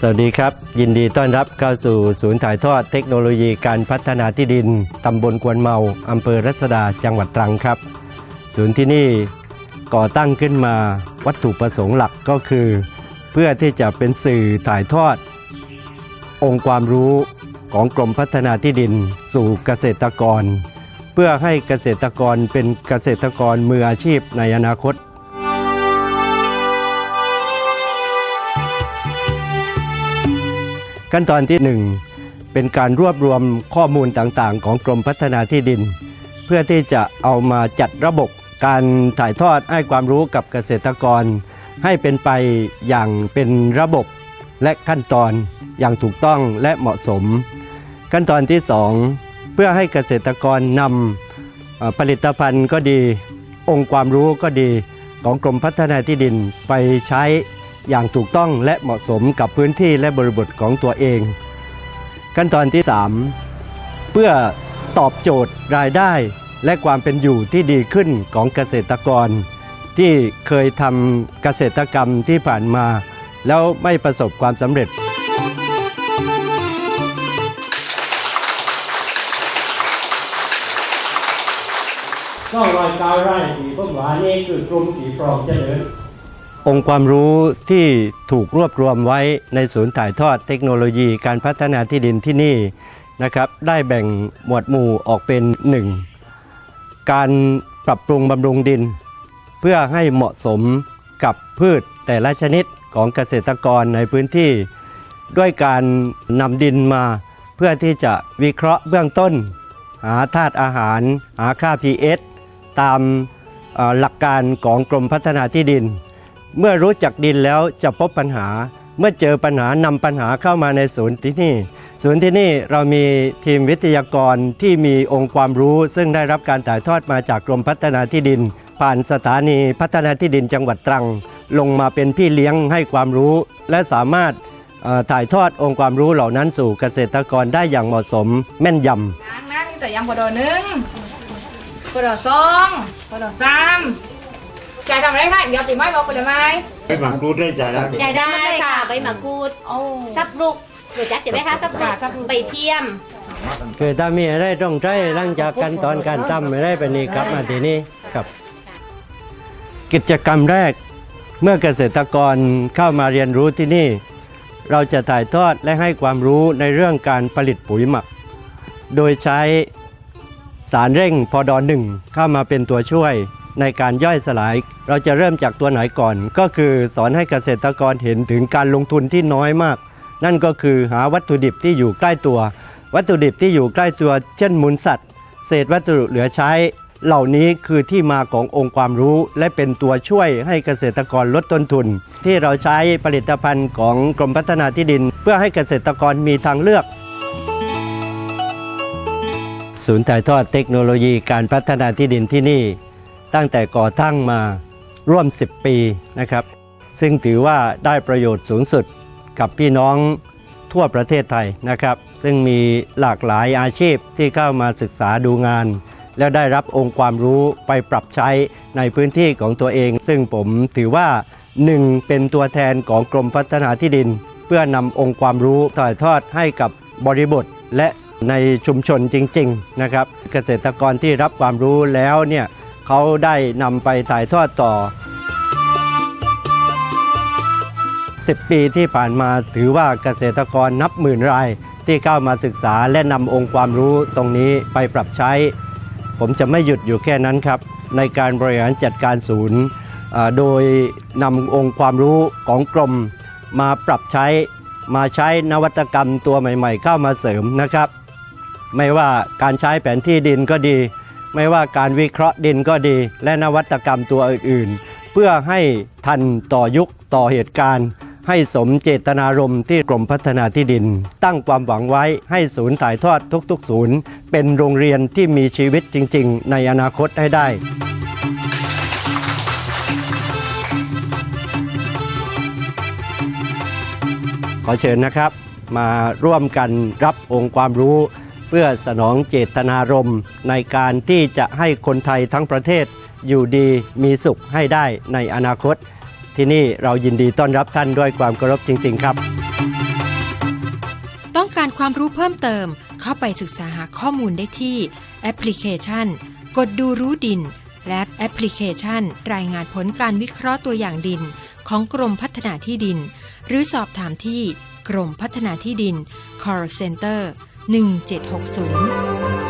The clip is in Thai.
สวัสดีครับ ยินดีต้อนรับเข้าสู่ศูนย์ถ่ายทอดเทคโนโลยีการพัฒนาที่ดิน ตำบลกวนเมาอำเภอรัศดาจังหวัดตรังครับ ศูนย์ที่นี่ก่อตั้งขึ้นมาวัตถุประสงค์หลักก็คือ เพื่อที่จะเป็นสื่อถ่ายทอด องค์ความรู้ของกรมพัฒนาที่ดิน สู่เกษตรกร เพื่อให้เกษตรกรเป็นเกษตรกรมืออาชีพในอนาคต ขั้นตอนที่ 1 เป็นการรวบรวมข้อมูลต่างๆ ของกรมพัฒนาที่ดิน เพื่อที่จะเอามาจัดระบบการถ่ายทอดให้ความรู้กับเกษตรกร ให้เป็นไปอย่างเป็นระบบและขั้นตอนอย่างถูกต้องและเหมาะสม ขั้นตอนที่ 2 เพื่อให้เกษตรกรนำผลิตภัณฑ์ก็ดี องค์ความรู้ก็ดีของกรมพัฒนาที่ดินไปใช้ อย่างถูกต้องและเหมาะสมกับพื้นที่และบริบทของตัวเอง ขั้นตอนที่ 3 เพื่อตอบโจทย์รายได้และความเป็นอยู่ที่ดีขึ้นของเกษตรกร ที่เคยทำเกษตรกรรมที่ผ่านมา แล้วไม่ประสบความสำเร็จก็รอยเก้าไร่ที่ผมว่านี่คือกลุ่มที่ปลองเจริญ องค์ความรู้ที่ถูกรวบรวมไว้ในศูนย์ถ่ายทอดเทคโนโลยีการพัฒนาที่ดินที่นี่นะครับได้แบ่งหมวดหมู่ออกเป็น 1. การปรับปรุงบำรุงดิน เพื่อให้เหมาะสมกับพืชแต่ละชนิดของเกษตรกรในพื้นที่ ด้วยการนำดินมา เพื่อที่จะวิเคราะห์เบื้องต้น หาธาตุอาหาร หาค่า pH ตามหลักการของกรมพัฒนาที่ดิน เมื่อรู้จักดินแล้วจะพบปัญหา เมื่อเจอปัญหานำปัญหาเข้ามาในศูนย์ที่นี่ ศูนย์ที่นี่เรามีทีมวิทยากรที่มีองค์ความรู้ ซึ่งได้รับการถ่ายทอดมาจากกรมพัฒนาที่ดิน ผ่านสถานีพัฒนาที่ดินจังหวัดตรัง ลงมาเป็นพี่เลี้ยงให้ความรู้ และสามารถถ่ายทอดองค์ความรู้เหล่านั้นสู่เกษตรกรได้อย่างเหมาะสมแม่นยำยางนะมีแต่ยางพอดอหนึ่งพอดอสองพอดอสาม จ่ายทำอะไรคะเดี๋ยวติดไม้บอกไปเลยไหมไปหมักรูดได้ใจแล้วใจได้ค่ะใบมะกรูดโอ้ซับลูกหรือจักจะไหมคะซับลูค่ะกซับลูกใบเทียมคือถ้ามีอะไรต้องใช้หลังจากขั้นตอนการทำไม่ได้ไปนี่กลับมาทีนี้ครับ กิจกรรมแรกเมื่อเกษตรกรเข้ามาเรียนรู้ที่นี่ เราจะถ่ายทอดและให้ความรู้ในเรื่องการผลิตปุ๋ยหมัก โดยใช้สารเร่งพอดอหนึ่งเข้ามาเป็นตัวช่วย ในการย่อยสลาย เราจะเริ่มจากตัวไหนก่อน ก็คือสอนให้เกษตรกรเห็นถึงการลงทุนที่น้อยมาก นั่นก็คือหาวัตถุดิบที่อยู่ใกล้ตัว วัตถุดิบที่อยู่ใกล้ตัว เช่นมูลสัตว์ เศษวัสดุเหลือใช้ เหล่านี้คือที่มาขององค์ความรู้ และเป็นตัวช่วยให้เกษตรกรลดต้นทุน ที่เราใช้ผลิตภัณฑ์ของกรมพัฒนาที่ดิน เพื่อให้เกษตรกรมีทางเลือกศูนย์ถ่ายทอดเทคโนโลยีการพัฒนาที่ดินที่นี่ ตั้งแต่ก่อตั้งมาร่วม 10 ปีนะครับ ซึ่งถือว่าได้ประโยชน์สูงสุดกับพี่น้องทั่วประเทศไทยนะครับ ซึ่งมีหลากหลายอาชีพที่เข้ามาศึกษาดูงาน แล้วได้รับองค์ความรู้ไปปรับใช้ในพื้นที่ของตัวเอง ซึ่งผมถือว่าหนึ่งเป็นตัวแทนของกรมพัฒนาที่ดิน เพื่อนำองค์ความรู้ถ่ายทอดให้กับบริบทและในชุมชนจริง ๆ นะครับ เกษตรกรที่รับความรู้แล้วเนี่ย เขาได้นำไปถ่ายทอดต่อ 10 ปีที่ผ่านมาถือว่าเกษตรกรนับหมื่นรายที่เข้ามาศึกษาและนำองค์ความรู้ตรงนี้ไปปรับใช้ ผมจะไม่หยุดอยู่แค่นั้นครับ ในการบริหารจัดการศูนย์ โดยนำองค์ความรู้ของกรมมาปรับใช้มาใช้นวัตกรรมตัวใหม่ ๆ เข้ามาเสริมนะครับ ไม่ว่าการใช้แผนที่ดินก็ดี ไม่ว่าการวิเคราะห์ดินก็ดี และนวัตกรรมตัวอื่นๆ เพื่อให้ทันต่อยุคต่อเหตุการณ์ ให้สมเจตนารมณ์ที่กรมพัฒนาที่ดิน ตั้งความหวังไว้ให้ศูนย์ถ่ายทอดทุกๆ ศูนย์ เป็นโรงเรียนที่มีชีวิตจริง ๆ ในอนาคตให้ได้ขอเชิญนะครับ มาร่วมกันรับองค์ความรู้ เพื่อสนองเจตนารมณ์ในการที่จะให้คนไทยทั้งประเทศอยู่ดีมีสุขให้ได้ในอนาคต ที่นี่เรายินดีต้อนรับท่านด้วยความเคารพจริง ๆ ครับ ต้องการความรู้เพิ่มเติมเข้าไปศึกษาหาข้อมูลได้ที่แอปพลิเคชัน กดดูรู้ดิน และแอปพลิเคชัน รายงานผลการวิเคราะห์ตัวอย่างดิน ของกรมพัฒนาที่ดิน หรือสอบถามที่กรมพัฒนาที่ดิน call center 1760